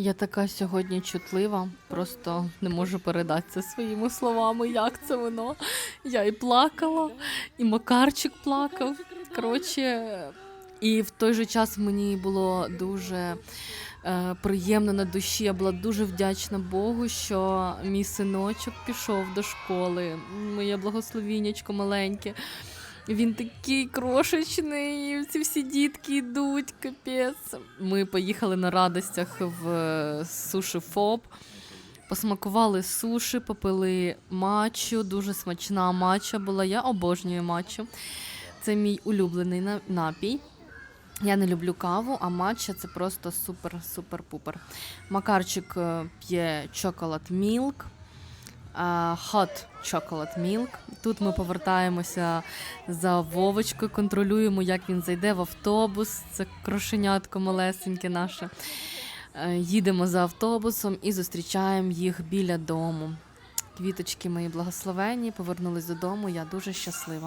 Я така сьогодні чутлива, просто не можу передати це своїми словами, як це воно. Я і плакала, і Макарчик плакав. Коротше, і в той же час мені було дуже е, приємно на душі. Я була дуже вдячна Богу, що мій синочок пішов до школи, моє благословіннячко маленьке. Він такий крошечний, ці всі дітки йдуть, капець. Ми поїхали на радостях в е, суші ФОП. Посмакували суші, попили матчу, дуже смачна матча була. Я обожнюю матчу. Це мій улюблений на- напій. Я не люблю каву, а матча це просто супер-супер-пупер. Макарчик е, п'є чоколад мілк, hot chocolate milk. Тут ми повертаємося за Вовочкою, контролюємо, як він зайде в автобус. Це крошенятко малесеньке наше. Е, Їдемо за автобусом і зустрічаємо їх біля дому. Квіточки мої благословенні, повернулись додому. Я дуже щаслива.